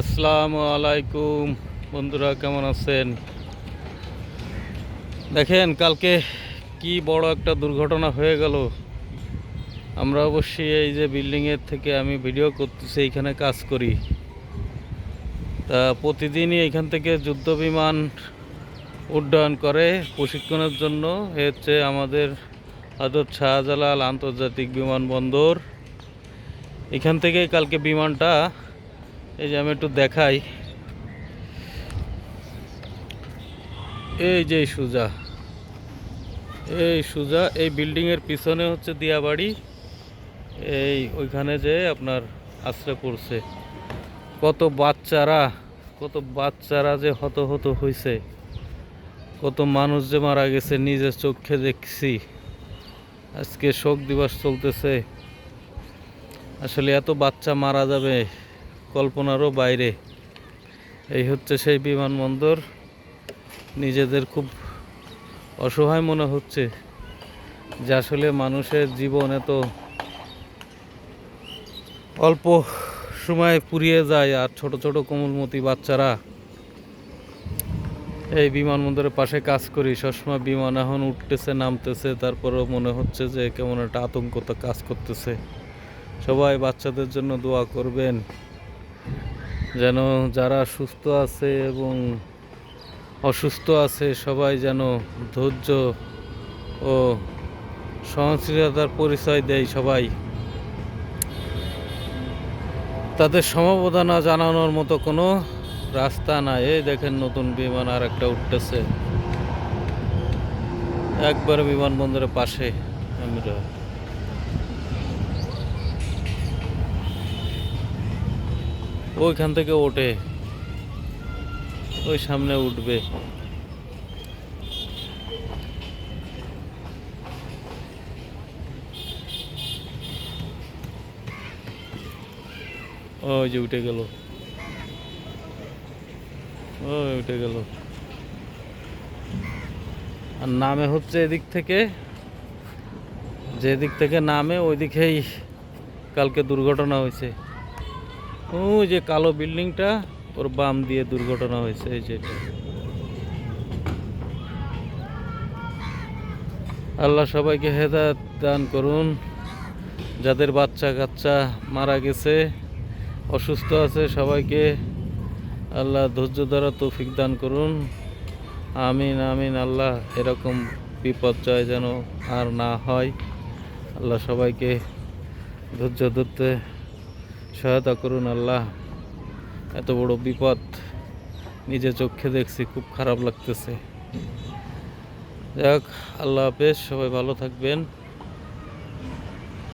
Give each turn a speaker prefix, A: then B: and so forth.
A: আসসালামু আলাইকুম। বন্ধুরা, কেমন আছেন? দেখেন, কালকে কি বড় একটা দুর্ঘটনা হয়ে গেল। আমরা অবশ্যই এই যে বিল্ডিংয়ের থেকে আমি ভিডিও করতেছি, এইখানে কাজ করি। তা প্রতিদিনই এখান থেকে যুদ্ধ বিমান উড্ডয়ন করে প্রশিক্ষণের জন্য। হচ্ছে আমাদের হজরত শাহজালাল আন্তর্জাতিক বিমানবন্দর। এখান থেকে কালকে বিমানটা এই যে আমি একটু দেখাই। এই যে সুজা। এই সুজা, এই বিল্ডিংয়ের পিছনে হচ্ছে দিয়াবাড়ি। এই ওইখানে যে আপনার আশ্রয় পড়ছে। কত বাচ্চারা কত বাচ্চারা যে হত হত হয়েছে কত মানুষ যে মারা গেছে, নিজের চোখে দেখছি। আজকে শোক দিবস চলতেছে। আসলে এত বাচ্চা মারা যাবে। কল্পনারও বাইরে। এই হচ্ছে সেই বিমানবন্দর। নিজেদের খুব অসহায় মনে হচ্ছে যে আসলে মানুষের জীবন এত অল্প সময় পুড়িয়ে যায় আর ছোট ছোট কোমলমতি বাচ্চারা এই বিমানবন্দরের পাশে কাজ করি। সবসময় বিমান এখন উঠতেছে, নামতেছে, তারপরেও মনে হচ্ছে যে কেমন একটা আতঙ্কতা কাজ করতেছে। সবাই বাচ্চাদের জন্য দোয়া করবেন। যেন যারা সুস্থ আছে এবং অসুস্থ আছে, সবাই যেন ধৈর্য ও সহনশীলতার পরিচয় দেয় সবাই। তাদের সমবেদনা জানানোর মতো কোনো রাস্তা নাই। এই দেখেন নতুন বিমান আর একটা উঠতেছে। একবার বিমানবন্দরের পাশে। আমরা ওইখান থেকে ওঠে। ওই সামনে উঠবে। ওই যে উঠে গেল। ওই উঠে গেল। আর নামে হচ্ছে এদিক থেকে। যেদিক থেকে নামে ওই দিকেই কালকে দুর্ঘটনা হয়েছে। ওই যে কালো বিল্ডিংটা, ওর বাম দিয়ে দুর্ঘটনা হয়েছে, এই যেটা আল্লাহ সবাইকে হেদায়ত দান করুন। যাদের বাচ্চা কাচ্চা মারা গেছে, অসুস্থ আছে সবাইকে আল্লাহ ধৈর্য দ্বারা তৌফিক দান করুন। আমিন আমিন, আল্লাহ এরকম বিপর্যয় যেন আর না হয়। আল্লাহ সবাইকে ধৈর্য ধরতে সহায়তা করুন আল্লাহ। এত বড় বিপদ নিজে চোখে দেখছি, খুব খারাপ লাগতেছে। যাক, আল্লাহ হাফেজ, সবাই ভালো থাকবেন।